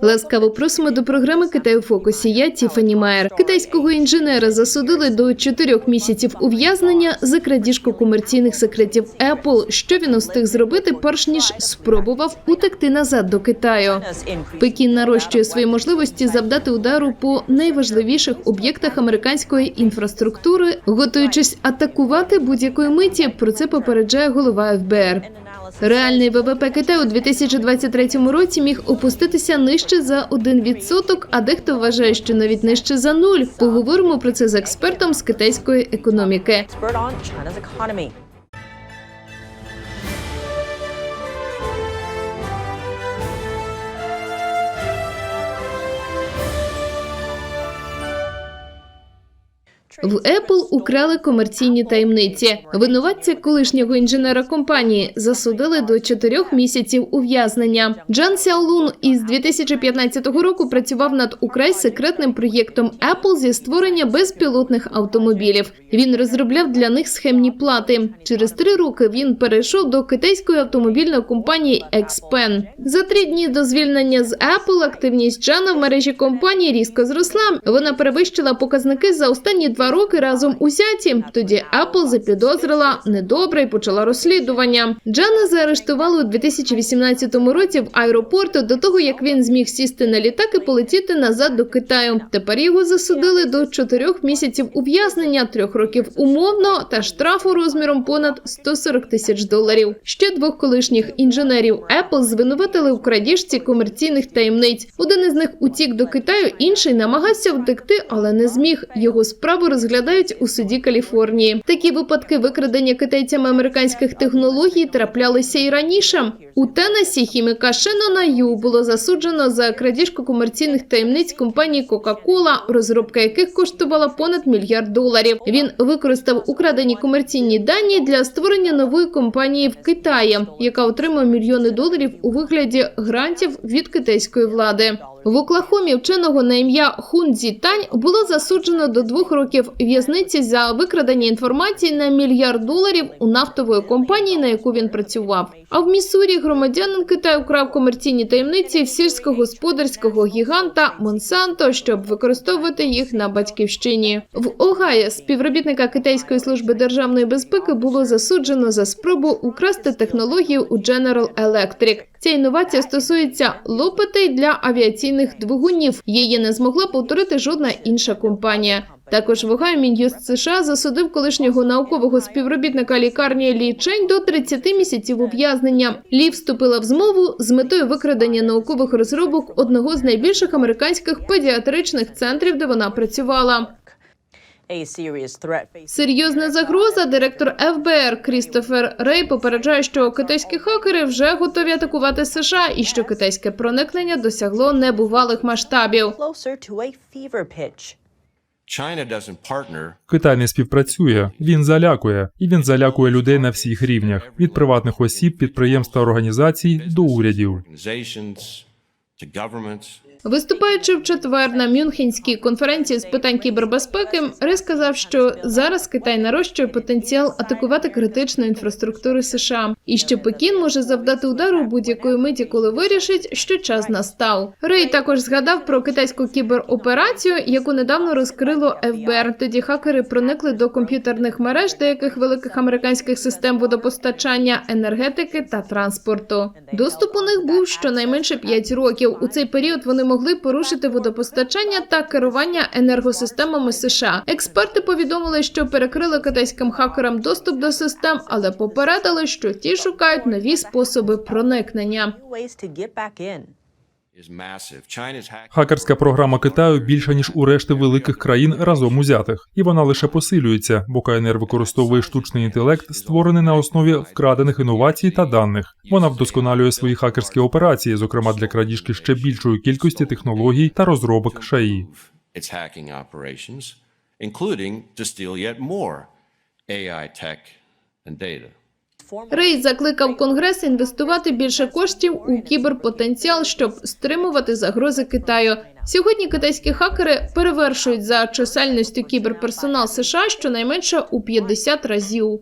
Ласкаво просимо до програми Китай у фокусі. Я Тіфані Майер. Китайського інженера засудили до чотирьох місяців ув'язнення за крадіжку комерційних секретів Apple. Що він устиг зробити, перш ніж спробував утекти назад до Китаю. Пекін нарощує свої можливості завдати удару по найважливіших об'єктах американської інфраструктури, готуючись атакувати будь-якої миті. Про це попереджає голова ФБР. Реальний ВВП Китаю у 2023 році міг опуститися нижче за 1%, а дехто вважає, що навіть нижче за нуль. Поговоримо про це з експертом з китайської економіки. В Apple украли комерційні таємниці. Винуватця колишнього інженера компанії засудили до чотирьох місяців ув'язнення. Джан Сяолун із 2015 року працював над украй секретним проєктом Apple зі створення безпілотних автомобілів. Він розробляв для них схемні плати. Через три роки він перейшов до китайської автомобільної компанії Xpeng. За три дні до звільнення з Apple активність Джана в мережі компанії різко зросла. Вона перевищила показники за останні два роки разом узяті. Тоді Apple запідозрила недобре і почала розслідування. Джана заарештували у 2018 році в аеропорту до того, як він зміг сісти на літак і полетіти назад до Китаю. Тепер його засудили до чотирьох місяців ув'язнення, трьох років умовно та штрафу розміром понад 140 тисяч доларів. Ще двох колишніх інженерів Apple звинуватили у крадіжці комерційних таємниць. Один із них утік до Китаю, інший намагався втекти, але не зміг. Його справу розглядають у суді Каліфорнії. Такі випадки викрадення китайцями американських технологій траплялися і раніше. У Теннесі хіміка Шеннона Ю було засуджено за крадіжку комерційних таємниць компанії Coca-Cola, розробка яких коштувала понад мільярд доларів. Він використав украдені комерційні дані для створення нової компанії в Китаї, яка отримує мільйони доларів у вигляді грантів від китайської влади. В Оклахомі вченого на ім'я Хун Зі Тань було засуджено до двох років в'язниці за викрадення інформації на мільярд доларів у нафтової компанії, на яку він працював. А в Міссурі громадянин Китаю украв комерційні таємниці сільськогосподарського гіганта Монсанто, щоб використовувати їх на батьківщині. В Огайо співробітника китайської служби державної безпеки було засуджено за спробу украсти технологію у General Electric. Ця інновація стосується лопатей для авіаційних двигунів. Її не змогла повторити жодна інша компанія. Також в Огайо Мін'юст США засудив колишнього наукового співробітника лікарні Лі Чень до 30 місяців ув'язнення. Лі вступила в змову з метою викрадення наукових розробок одного з найбільших американських педіатричних центрів, де вона працювала. Серйозна загроза. Директор ФБР Крістофер Рей попереджає, що китайські хакери вже готові атакувати США і що китайське проникнення досягло небувалих масштабів. Китай не співпрацює, він залякує, і він залякує людей на всіх рівнях від приватних осіб, підприємств та організацій до урядів. Виступаючи в четвер на Мюнхенській конференції з питань кібербезпеки, Рей сказав, що зараз Китай нарощує потенціал атакувати критичну інфраструктуру США, і що Пекін може завдати удару будь-якої миті, коли вирішить, що час настав. Рей також згадав про китайську кібероперацію, яку недавно розкрило ФБР. Тоді хакери проникли до комп'ютерних мереж деяких великих американських систем водопостачання, енергетики та транспорту. Доступ у них був щонайменше 5 років. У цей період вони могли порушити водопостачання та керування енергосистемами США. Експерти повідомили, що перекрили китайським хакерам доступ до систем, але попередили, що ті шукають нові способи проникнення. Хакерська програма Китаю більша ніж у решти великих країн разом узятих, і вона лише посилюється, бо КНР використовує штучний інтелект, створений на основі вкрадених інновацій та даних. Вона вдосконалює свої хакерські операції, зокрема для крадіжки ще більшої кількості технологій та розробок ШАІ. including to steal yet more AI tech and data. Рей закликав Конгрес інвестувати більше коштів у кіберпотенціал, щоб стримувати загрози Китаю. Сьогодні китайські хакери перевершують за чисельністю кіберперсонал США щонайменше у 50 разів.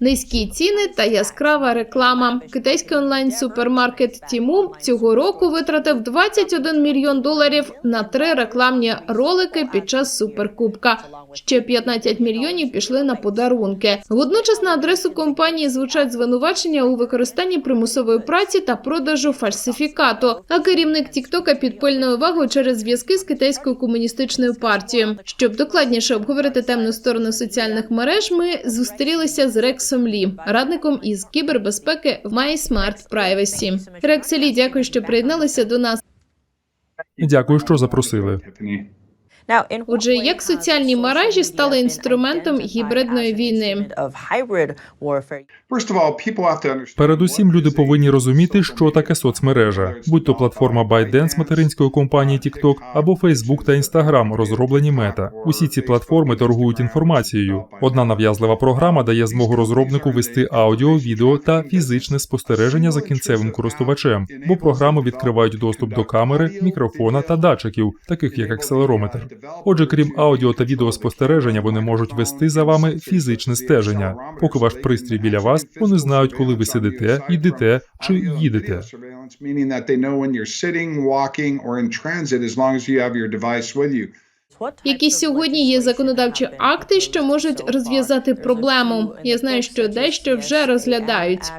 Низькі ціни та яскрава реклама. Китайський онлайн-супермаркет Тіму цього року витратив 21 мільйон доларів на три рекламні ролики під час суперкубка. Ще 15 мільйонів пішли на подарунки. Водночас на адресу компанії звучать звинувачення у використанні примусової праці та продажу фальсифікату. А керівник Тіктока під пильною увагою через зв'язки з китайською комуністичною партією. Щоб докладніше обговорити темну сторону соціальних мереж, ми зустрілися з Рексом Лі, радником із кібербезпеки в My Smart Privacy. Рекселі, дякую, що приєдналися до нас. Дякую, що запросили. Now, Отже, як соціальні мережі стали інструментом гібридної війни? Передусім, люди повинні розуміти, що таке соцмережа, будь то платформа ByteDance материнської компанії TikTok або Facebook та Instagram, розроблені Мета. Усі ці платформи торгують інформацією. Одна нав'язлива програма дає змогу розробнику вести аудіо, відео та фізичне спостереження за кінцевим користувачем, бо програми відкривають доступ до камери, мікрофона та датчиків, таких як акселерометр. Отже, крім аудіо та відеоспостереження, вони можуть вести за вами фізичне стеження. Поки ваш пристрій біля вас, вони знають, коли ви сидите, йдете чи їдете. Meaning that they know when as long as you have your device with you. Які сьогодні є законодавчі акти, що можуть розв'язати проблему? Я знаю, що дещо вже розглядають.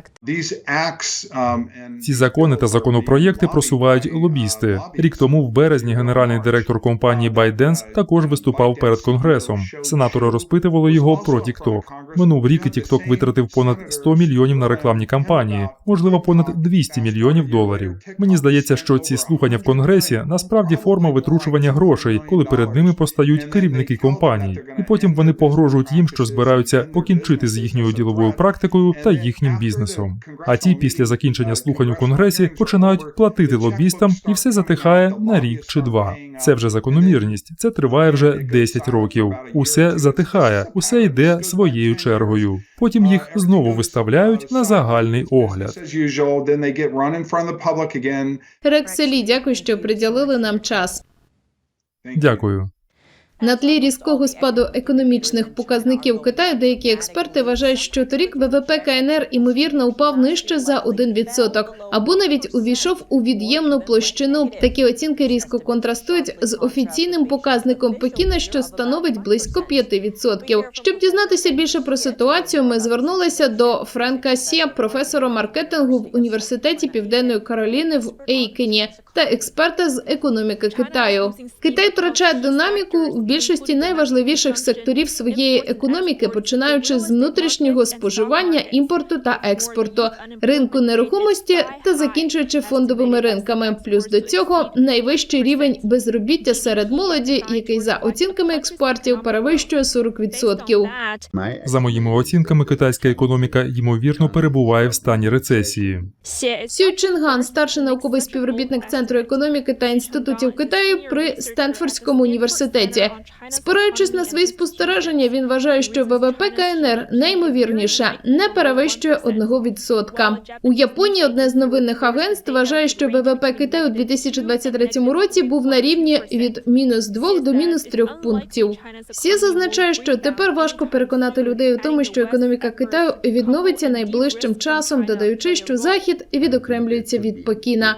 Ці закони та законопроєкти просувають лобісти. Рік тому, в березні, генеральний директор компанії ByteDance також виступав перед конгресом. Сенатори розпитували його про TikTok. Минув рік і TikTok витратив понад 100 мільйонів на рекламні кампанії, можливо, понад 200 мільйонів доларів. Мені здається, що ці слухання в конгресі насправді форма витручування грошей, коли перед ними постають керівники компаній, і потім вони погрожують їм, що збираються покінчити з їхньою діловою практикою та їхнім бізнесом. А ті, після закінчення слухань у конгресі, починають платити лобістам, і все затихає на рік чи два. Це вже закономірність. Це триває вже 10 років. Усе затихає, усе йде своєю чергою. Потім їх знову виставляють на загальний огляд. as usual, then they get run in front of the public again. Рексе Лі, дякую, що приділили нам час. Дякую. На тлі різкого спаду економічних показників Китаю деякі експерти вважають, що торік ВВП КНР імовірно упав нижче за 1%, або навіть увійшов у від'ємну площину. Такі оцінки різко контрастують з офіційним показником Пекіна, що становить близько 5%. Щоб дізнатися більше про ситуацію, ми звернулися до Френка Сія, професора маркетингу в університеті Південної Кароліни в Ейкені та експерта з економіки Китаю. Китай втрачає динаміку в більшості найважливіших секторів своєї економіки, починаючи з внутрішнього споживання, імпорту та експорту, ринку нерухомості та закінчуючи фондовими ринками. Плюс до цього найвищий рівень безробіття серед молоді, який за оцінками експертів перевищує 40%. За моїми оцінками, китайська економіка ймовірно перебуває в стані рецесії. Сю Чинган, старший науковий співробітник Центру економіки та інститутів Китаю при Стенфордському університеті. Спираючись на свої спостереження, він вважає, що ВВП КНР найімовірніше не перевищує 1%. У Японії одне з новинних агентств вважає, що ВВП Китаю у 2023 році був на рівні від мінус 2 до мінус 3 пунктів. Всі зазначають, що тепер важко переконати людей у тому, що економіка Китаю відновиться найближчим часом, додаючи, що захід відокремлюється від Пекіна.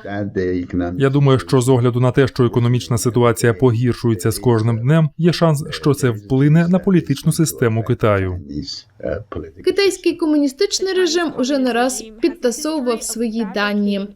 Я думаю, що з огляду на те, що економічна ситуація погіршується з кожним днем, є шанс, що це вплине на політичну систему Китаю. Китайський комуністичний режим уже не раз підтасовував свої дані.